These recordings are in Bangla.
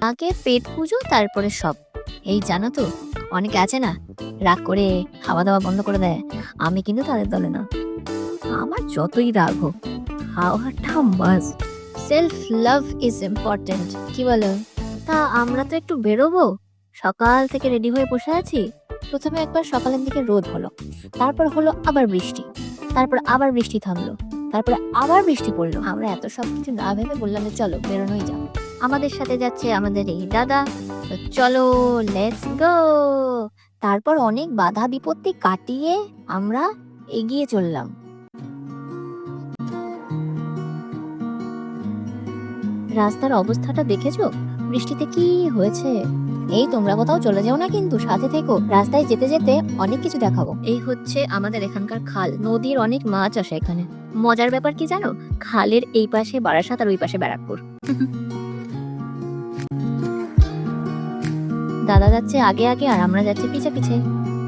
আগে পেট পুজো, তারপরে সব। এই জানো তো, অনেকে আছে না, রাগ করে খাওয়া দাওয়া বন্ধ করে দেয়। আমি কিন্তু তাদের দলে না। আমার যতই রাগ হোক খাওয়াটা must self love is important কি বলো? তা আমরা তো একটু বেরোবো। সকাল থেকে রেডি হয়ে বসে আছি। প্রথমে একবার সকালের দিকে রোদ হলো। তারপর হলো আবার বৃষ্টি। তারপর আবার বৃষ্টি থামলো। তারপরে আবার বৃষ্টি পড়ল। আমরা এত সব কিছু না ভেবে বললাম যে চলো বেরোনোই যাও আমাদের সাথে যাচ্ছে আমাদের এই দাদা। চলো লেটস গো তারপর অনেক বাধা বিপত্তি কাটিয়ে আমরা এগিয়ে চললাম। রাস্তার অবস্থাটা দেখেছ? বৃষ্টিতে কি হয়েছে? এই তোমরা কোথাও চলে যাও না কিন্তু, সাথে থেকো। রাস্তায় যেতে যেতে অনেক কিছু দেখাবো। এই হচ্ছে আমাদের এখানকার খাল। নদীর অনেক মাছ আসে এখানে। মজার ব্যাপার কি জানো? খালের এই পাশে বারাসাত আর ওই পাশে ব্যারাকপুর। দাদা যাচ্ছে আগে আগে আর আমরা যাচ্ছি পিছে পিছে।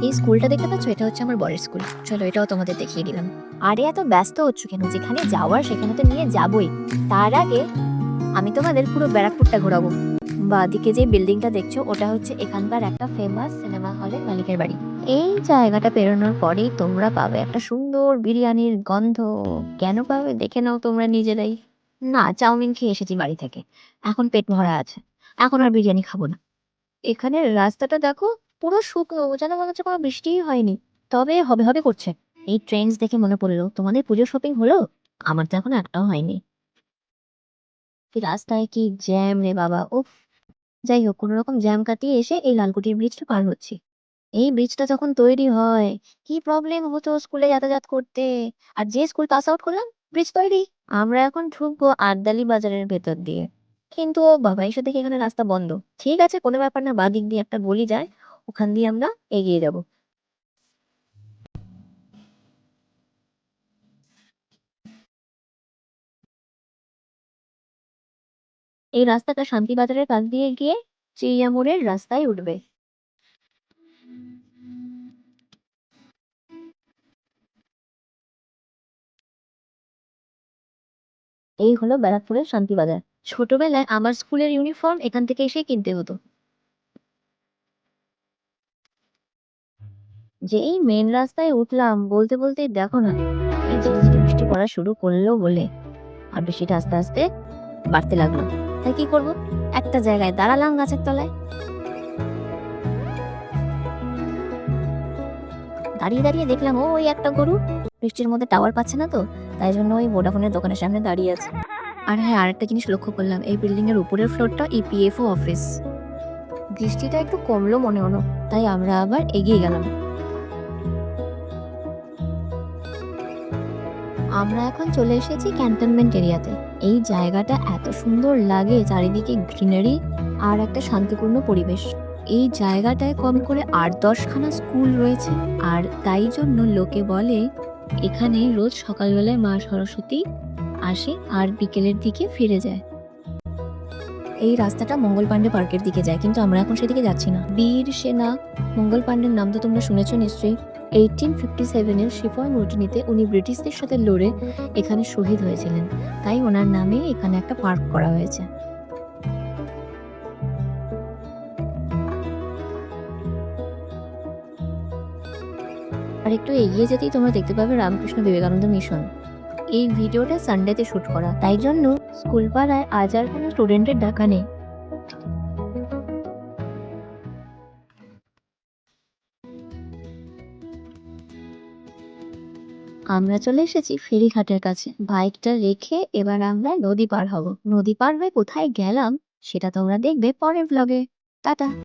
এই স্কুলটা দেখতে পাচ্ছ? এটা হচ্ছে আমার বরের স্কুল। চলো এটাও তোমাদের দেখিয়ে দিলাম। আরে এত ব্যস্ত হচ্ছ কেন? যেখানে যাওয়ার সেখানে তো নিয়ে যাবই। তার আগে আমি তোমাদের পুরো ব্যারাকপুরটা ঘোরাবো। বাদিকে যে বিল্ডিংটা দেখছ, ওটা হচ্ছে এখানকার একটা ফেমাস সিনেমা হলের মালিকের বাড়ি। এই জায়গাটা পেরোনোর পরেই তোমরা পাবে একটা সুন্দর বিরিয়ানির গন্ধ। কেন পাবে? দেখে নাও তোমরা নিজেরাই। না, চাউমিন খেয়ে এসেছি বাড়ি থেকে। এখন পেট ভরা আছে। এখন আর বিরিয়ানি খাব না। এখানে রাস্তাটা দেখো, পুরো শুকনো, যেন মনে হচ্ছে কোনো বৃষ্টিই হয়নি। তবে হবে হবে করছে। এই ট্রেন্ডস দেখে মনে পড়ল, তোমাদের পুজো শপিং হলো? আমার তো এখন একটাও হয়নি। রাস্তায় কি জ্যাম রে বাবা, উফ। যাই হোক, কোনো রকম জ্যাম কাটিয়ে এসে এই লালকুটির ব্রিজটা পার হচ্ছি। এই ব্রিজটা যখন তৈরি হয়, কি প্রবলেম হতো স্কুলে যাতায়াত করতে? আর যে স্কুল পাস আউট করলাম ব্রিজ তৈরি। আমরা এখন ঢুকবো আটদালি বাজারের ভেতর দিয়ে। কিন্তু ও বাবা, এসে দেখি এখানে রাস্তা বন্ধ। ঠিক আছে, কোনো ব্যাপার না বাদিক দিয়ে একটা গলি যায়, ওখান দিয়ে আমরা এগিয়ে যাব। এই রাস্তাটা শান্তিবাজারের কাছ দিয়ে গিয়ে চিড়িয়া মোড়ের রাস্তায় উঠবে। এই হলো ব্যারাকপুরের শান্তিবাজার। ছোটবেলায় আমার স্কুলের ইউনিফর্ম এখান থেকে এসে কিনতে হতো। যে এই মেন রাস্তায় উঠলাম, বলতে বলতে দেখো না, এই ঝিরিঝিরি বৃষ্টি পড়া শুরু করল বলে। আর বৃষ্টিটা আস্তে আস্তে বাড়তে লাগল। তাই কি করব? একটা জায়গায় দাঁড়ালাম গাছের তলায়। দাঁড়িয়ে দাঁড়িয়ে দেখলাম ও ওই একটা গরু। বৃষ্টির মধ্যে টাওয়ার পাচ্ছে না তো, তাই জন্য ওই ভোডাফোনের দোকানের সামনে দাঁড়িয়ে আছে। আর হ্যাঁ আরেকটা জিনিস লক্ষ্য করলাম, এই বিল্ডিং এর উপরের ফ্লোরটা ইপিএফও অফিস বৃষ্টিটা একটু কমলো মনে হলো তাই আমরা আবার এগিয়ে গেলাম। আমরা এখন চলে এসেছি ক্যান্টনমেন্ট এরিয়াতে এই জায়গাটা এত সুন্দর লাগে চারিদিকে গ্রিনারি আর একটা শান্তিপূর্ণ পরিবেশ। এই জায়গাটায় কম করে আট দশখানা স্কুল রয়েছে আর তাই জন্য লোকে বলে, এখানে রোজ সকালবেলায় মা সরস্বতী আসে আর বিকেলের দিকে ফিরে যায়। এই রাস্তাটা মঙ্গল পাণ্ডে পার্কের দিকে যায়, কিন্তু আমরা এখন সেদিকে যাচ্ছি না। বীর সেনা মঙ্গল পাণ্ডের নাম তো তোমরা শুনেছো নিশ্চয়ই। এইটিন ফিফটি সেভেনের সিপাই মর্টিনিতে উনি ব্রিটিশদের সাথে লড়ে এখানে শহীদ হয়েছিলেন। তাই ওনার নামে এখানে একটা পার্ক করা হয়েছে। আর একটু এগিয়ে যেতেই তোমরা দেখতে পাবে রামকৃষ্ণ বিবেকানন্দ মিশন। এই ভিডিওটা সানডেতে শুট করা। তাই জন্য স্কুল পাড়ায় আজ আর কোনো স্টুডেন্টের ডাকা নেই। আমরা চলে এসেছি ফেরিঘাটের কাছে। বাইকটা রেখে এবার আমরা নদী পার হব। নদী পার হয়ে কোথায় গেলাম, সেটা তোমরা দেখবে পরের ব্লগে টাটা!